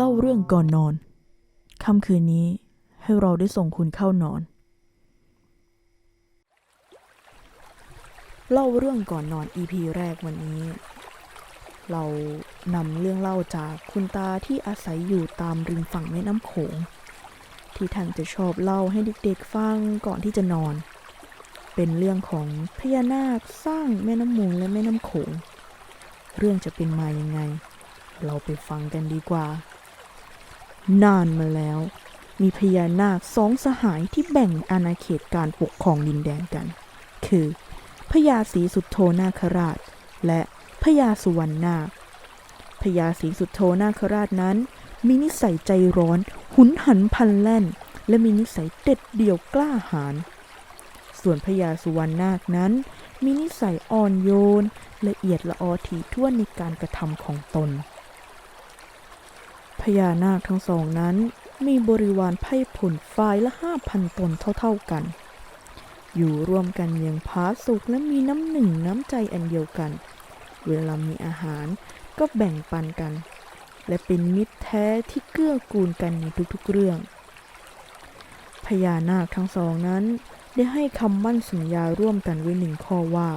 เล่าเรื่องก่อนนอน ค่ำคืนนี้ให้เราได้ส่งคุณเข้านอน เล่าเรื่องก่อนนอน EP แรกวันนี้ เรานำเรื่องเล่าจากคุณตาที่อาศัยอยู่ตามริมฝั่งแม่น้ำโขง ที่ท่านจะชอบเล่าให้เด็กๆฟังก่อนที่จะนอน เป็นเรื่องของพญานาคสร้างแม่น้ำมูลและแม่น้ำโขง เรื่องจะเป็นมายังไง เราไปฟังกันดีกว่า นานมาแล้ว มีพญานาคสองสหายที่แบ่งอาณาเขตการปกครองดินแดนกัน คือพญาศรีสุดโทนาคราช และพญาสุวรรณนาคพญาศรีสุดโทนาคราชนั้น มีนิสัยใจร้อน หุนหันพันแล่น และมีนิสัยเด็ดเดี่ยวกล้าหาญส่วนพญาสุวรรณนาคนั้น มีนิสัยอ่อนโยน ละเอียดละออถี่ถ้วนในการกระทำของตน ญานาคทั้งสองนั้น มีบริวารไพ่ผลฝ่ายละห้าพันตนเท่าๆกัน อยู่ร่วมกันอย่างผาสุกและมีน้ำหนึ่งน้ำใจอันเดียวกัน เวลามีอาหารก็แบ่งปันกัน และเป็นมิตรแท้ที่เกื้อกูลกันในทุกๆเรื่องพญานาคทั้งสองนั้น ได้ให้คำมั่นสัญญาร่วมกันไว้หนึ่งข้อว่า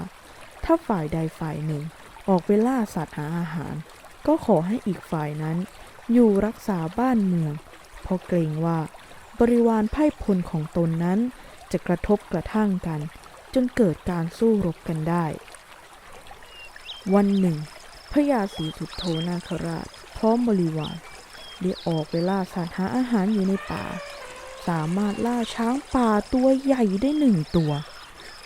ถ้าฝ่ายใดฝ่ายหนึ่ง ออกไปล่าสัตว์หาอาหาร ก็ขอให้อีกฝ่ายนั้น อยู่รักษาบ้านเมือง เพราะเกรงว่า บริวารไพ่พลของตนนั้นจะกระทบกระทั่งกัน จนเกิดการสู้รบกันได้ วันหนึ่ง พระยาศรีสุดโทนาคราช พร้อมบริวารได้ออกไปล่าสัตว์หาอาหารอยู่ในป่า สามารถล่าช้างป่าตัวใหญ่ได้หนึ่งตัว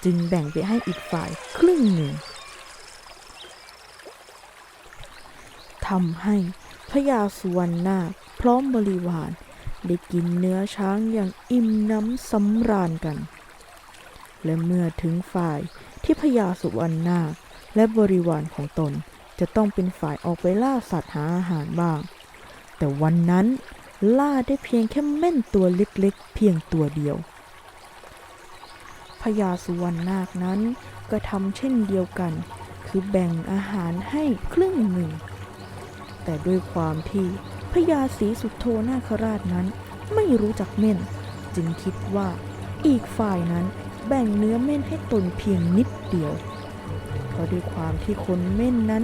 จึงแบ่งไปให้อีกฝ่ายครึ่งหนึ่งทำให้ พระยาสุวรรณนาคพร้อมบริวารได้กินเนื้อช้างอย่างอิ่มน้ำสำราญกัน และเมื่อถึงฝ่ายที่พญาสุวรรณนาคและบริวารของตนจะต้องเป็นฝ่ายออกไปล่าสัตว์หาอาหารบ้าง แต่วันนั้นล่าได้เพียงแค่เม่นตัวเล็กๆ เพียงตัวเดียวพญาสุวรรณนาคนั้นก็ทำเช่นเดียวกัน คือแบ่งอาหารให้ครึ่งหนึ่ง แต่ด้วยความที่พญาศรีสุโธนาคราชนั้นไม่รู้จักเม่น จึงคิดว่าอีกฝ่ายนั้นแบ่งเนื้อเม่นให้ตนเพียงนิดเดียว เพราะด้วยความที่คนเม่นนั้น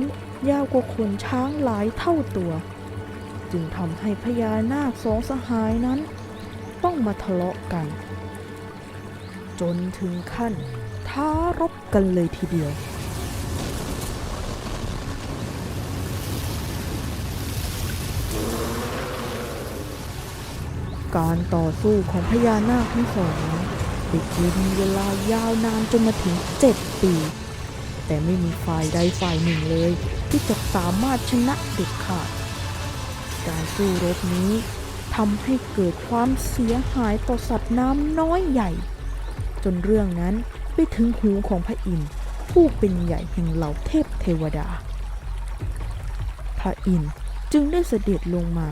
ยาวกว่าคนช้างหลายเท่าตัว จึงทำให้พญานาคสองสหายนั้น ต้องมาทะเลาะกัน จนถึงขั้นท้ารบกันเลยทีเดียว การต่อสู้ของพญานาคทั้งสองนั้นได้กินเวลายาวนานจนมาถึงเจ็ดปี แต่ไม่มีฝ่ายใดฝ่ายหนึ่งเลย ที่จะสามารถชนะเด็ดขาด การสู้รบนี้ทำให้เกิดความเสียหายต่อสัตว์น้ำน้อยใหญ่ จนเรื่องนั้นไปถึงหูของพระอินทร์ผู้เป็นใหญ่แห่งเหล่าเทพเทวดา พระอินทร์จึงได้เสด็จลงมา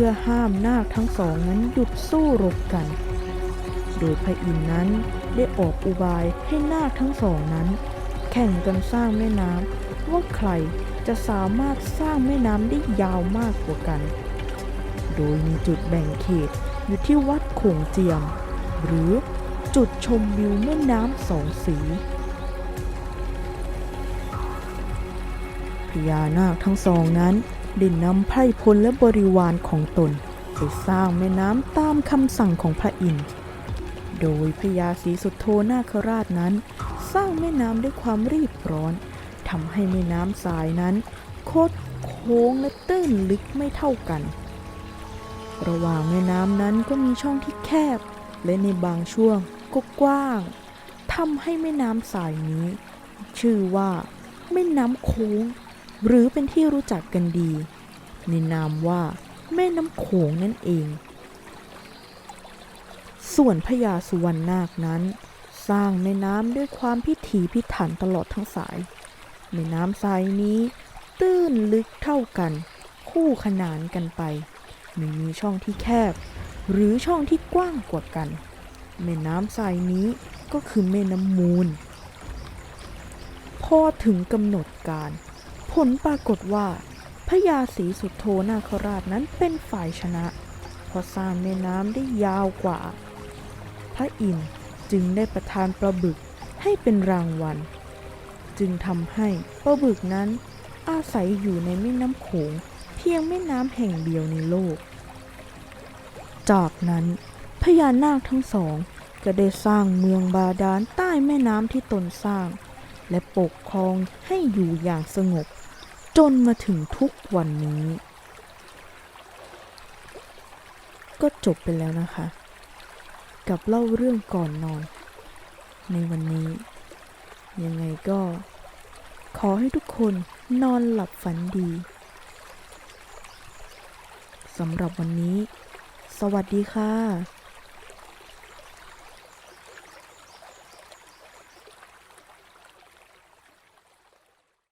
พื่อห้ามนาคทั้งสองนั้นหยุดสู้รบกัน โดยพระอินทร์นั้นได้ออกอุบายให้นาคทั้งสองนั้น แข่งกันสร้างแม่น้ำว่าใครจะสามารถสร้างแม่น้ำได้ยาวมากกว่ากัน โดยมีจุดแบ่งเขตอยู่ที่วัดโขงเจียม หรือจุดชมวิวแม่น้ำสองสีพญานาคทั้งสองนั้น ได้นำไพร่พลและบริวารของตนไปสร้างแม่น้ำตามคำสั่งของพระอินทร์ โดยพญาศรีสุโธนาคราชนั้น สร้างแม่น้ำด้วยความรีบร้อนทำให้แม่น้ำสายนั้น โคดโค้งและตื้นลึกไม่เท่ากัน ระหว่างแม่น้ำนั้นก็มีช่องที่แคบ และในบางช่วงก็กว้างทำให้แม่น้ำสายนี้ ชื่อว่าแม่น้ำโค้ง หรือเป็นที่รู้จักกันดี ในนามว่าแม่น้ำโขงนั่นเอง ส่วนพญาสุวรรณนาคนั้น สร้างแม่น้ำด้วยความพิถีพิถันตลอดทั้งสายแม่น้ำสายนี้ ตื้นลึกเท่ากัน คู่ขนานกันไป ไม่มีช่องที่แคบ หรือช่องที่กว้างกว่ากัน แม่น้ำสายนี้ก็คือแม่น้ำมูล พอถึงกำหนดการ ลปรากฏว่าพญาศรีสุโธนาคราชนั้นเป็นฝ่ายชนะ เพราะสร้างแม่น้ำได้ยาวกว่า พระอินทร์จึงได้ประทานปลาบึกให้เป็นรางวัล จึงทำให้ปลาบึกนั้นอาศัยอยู่ในแม่น้ำโขงเพียงแม่น้ำแห่งเดียวในโลก จากนั้นพญานาคทั้งสองก็ได้สร้างเมืองบาดาลใต้แม่น้ำที่ตนสร้าง และปกครองให้อยู่อย่างสงบ จนมาถึงทุกวันนี้ ก็จบไปแล้วนะคะ กับเล่าเรื่องก่อนนอน ในวันนี้ ยังไงก็ ขอให้ทุกคนนอนหลับฝันดีสำหรับวันนี้ สวัสดีค่ะ